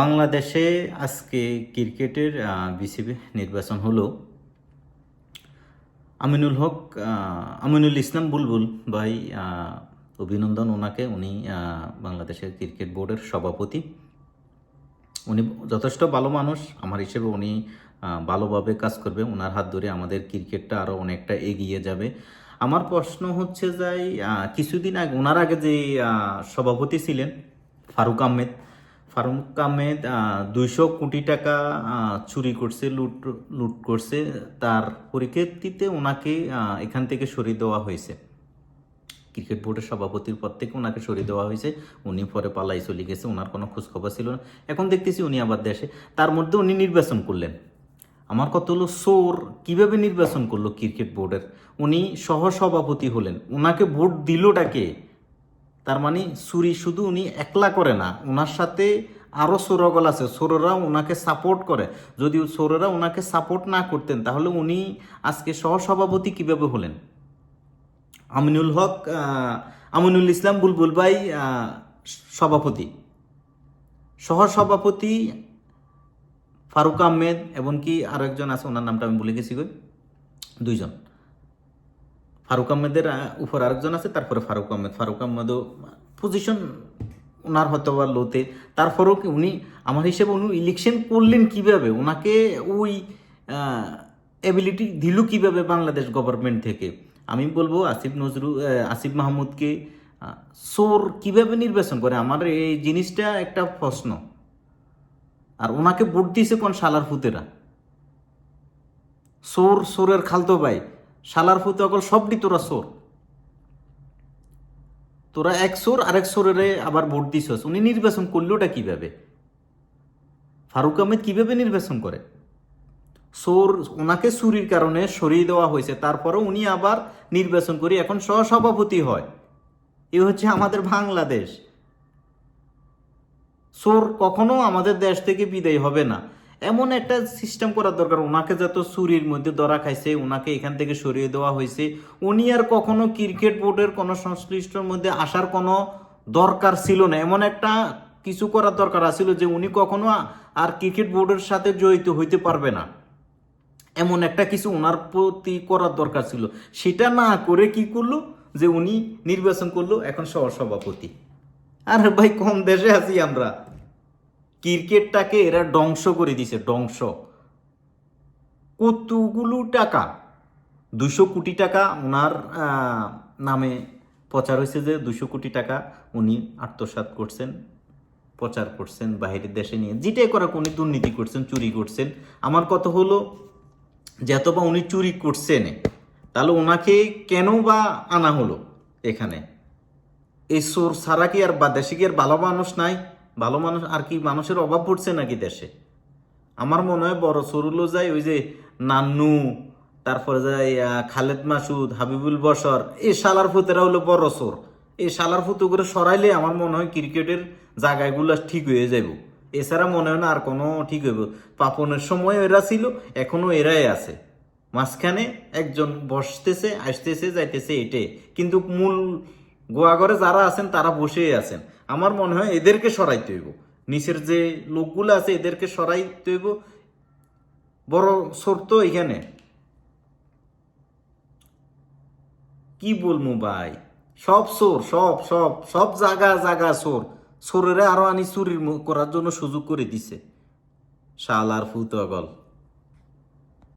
বাংলাদেশে আজকে ক্রিকেটের বিসিবি নির্বাচন হলো। আমিনুল হক আমিনুল ইসলাম বুলবুল ভাই অভিনন্দন ওনাকে। উনি বাংলাদেশের ক্রিকেট বোর্ডের সভাপতি। উনি যথেষ্ট ভালো মানুষ। আমার হিসেবে উনি ভালোভাবে কাজ করবে। ওনার হাত ধরে আমাদের ক্রিকেটটা আরও অনেকটা এগিয়ে যাবে। আমার প্রশ্ন হচ্ছে যাই কিছুদিন আগে ওনার আগে যে সভাপতি ছিলেন ফারুক আহমেদ ফারুক আহমেদ দুইশো কোটি টাকা চুরি করছে, লুট লুট করছে। তার পরিপ্রেক্ষিতে ওনাকে এখান থেকে সরিয়ে দেওয়া হয়েছে। ক্রিকেট বোর্ডের সভাপতির পদ থেকে ওনাকে সরিয়ে দেওয়া হয়েছে। উনি পরে পালাই চলে গেছে, ওনার কোনো খোঁজখবর ছিল না। এখন দেখতেছি উনি আবার দেশে। তার মধ্যে উনি নির্বাচন করলেন। আমার কত হলো সোর কীভাবে নির্বাচন করল ক্রিকেট বোর্ডের? উনি সহসভাপতি হলেন। ওনাকে ভোট দিলটাকে তার মানে সুরি শুধু উনি একলা করে না ওনার সাথে আরও সোরগল আছে, সোররা ওনাকে সাপোর্ট করে। যদি সোররা ওনাকে সাপোর্ট না করতেন, তাহলে উনি আজকে সহসভাপতি কীভাবে হলেন? আমিনুল হক আমিনুল ইসলাম বুলবুল ভাই সভাপতি। সহসভাপতি ফারুক আহমেদ, এমনকি কি আরও একজন আছে, ওনার নামটা আমি ভুলে গেছি গো দুইজন। ফারুক আহমেদের উপর আরেকজন আছে তারপরে ফারুক আহমেদ। ফারুক আহমেদও পজিশন ওনার হয়তো বা লোতে তারপরেও উনি আমার হিসেবে উনি ইলেকশন করলেন কীভাবে? ওনাকে ওই এবিলিটি দিল কীভাবে বাংলাদেশ গভর্নমেন্ট থেকে? আমি বলব আসিফ নজরুল আহ, আসিফ মাহমুদকে সোর কীভাবে নির্বাচন করে? আমার এই জিনিসটা একটা প্রশ্ন। আর ওনাকে ভোট দিয়েছে কোন শালার ফুতেরা সোর সোরের খালতো ভাই। শালার ফুতে অকল সবটি তোরা সোর তোরা এক সোর আরেক সোরের আবার ভোট দিছস। উনি নির্বাচন করলোটা কীভাবে? ফারুক আহমেদ কীভাবে নির্বাচন করে? সোর ওনাকে চুরির কারণে সরিয়ে দেওয়া হয়েছে তারপরে উনি আবার নির্বাচন করি এখন সহসভাপতি হয়। এ হচ্ছে আমাদের বাংলাদেশ। সোর কখনো আমাদের দেশ থেকে বিদায় হবে না। এমন একটা সিস্টেম করার দরকার। ওনাকে যত চুরির মধ্যে ধরা খাইছে, ওনাকে এখান থেকে সরিয়ে দেওয়া হয়েছে উনি আর কখনো ক্রিকেট বোর্ডের কোনো সংশ্লিষ্টর মধ্যে আসার কোনো দরকার ছিল না। এমন একটা কিছু করার দরকার আছিল যে উনি কখনো আর ক্রিকেট বোর্ডের সাথে জড়িত হইতে পারবে না। এমন একটা কিছু ওনার প্রতি করার দরকার ছিল। সেটা না করে কি করল? যে উনি নির্বাচন করল, এখন সহ সভাপতি আর ভাই, কম দেশে আছি আমরা। ক্রিকেটটাকে এরা ধ্বংস করে দিছে, ধ্বংস। কতগুলো টাকা? দুশো কোটি টাকা ওনার নামে প্রচার হয়েছে যে দুশো কোটি টাকা উনি আত্মসাৎ করছেন, প্রচার করছেন বাইরের দেশে নিয়ে। যেটাই করা উনি দুর্নীতি করছেন, চুরি করছেন। আমার কথা হলো যে এত বা উনি চুরি করছেন, তাহলে ওনাকে কেন বা আনা হলো এখানে? এই সোর ছাড়া কি আর বা দেশে কি আর ভালো মানুষ নাই? ভালো মানুষ, আর কি মানুষের অভাব পড়ছে নাকি দেশে? আমার মনে হয় বড় সোর হলো যায় ওই যে নান্নু, তারপরে যায় খালেদ মাসুদ, হাবিবুল বসর এই শালার ফুতেরা হলো বড় সোর। এই শালার ফুতো করে সরাইলে আমার মনে হয় ক্রিকেটের জায়গাগুলো ঠিক হয়ে যাব এছাড়া মনে হয় না আর কোনো ঠিক হইব। পাপনের সময় এরা ছিল, এখনও এরাই আছে। মাঝখানে একজন বসতেছে, আসতেছে, যাইতেছে এটে। কিন্তু মূল গোয়াগরে যারা আছেন, তারা বসেই আছেন। আমার মনে হয় এদেরকে সরাইতে হইব। নিচের যে লোকগুলো আছে, এদেরকে সরাইতে হইব। বড় সোর তো এখানে। কি বলব ভাই? সব সোর সব সব সব জায়গা জায়গা সোর সোরেরা আরও আনি চুরির করার জন্য সুযোগ করে দিছে। শাল আর ফুতগল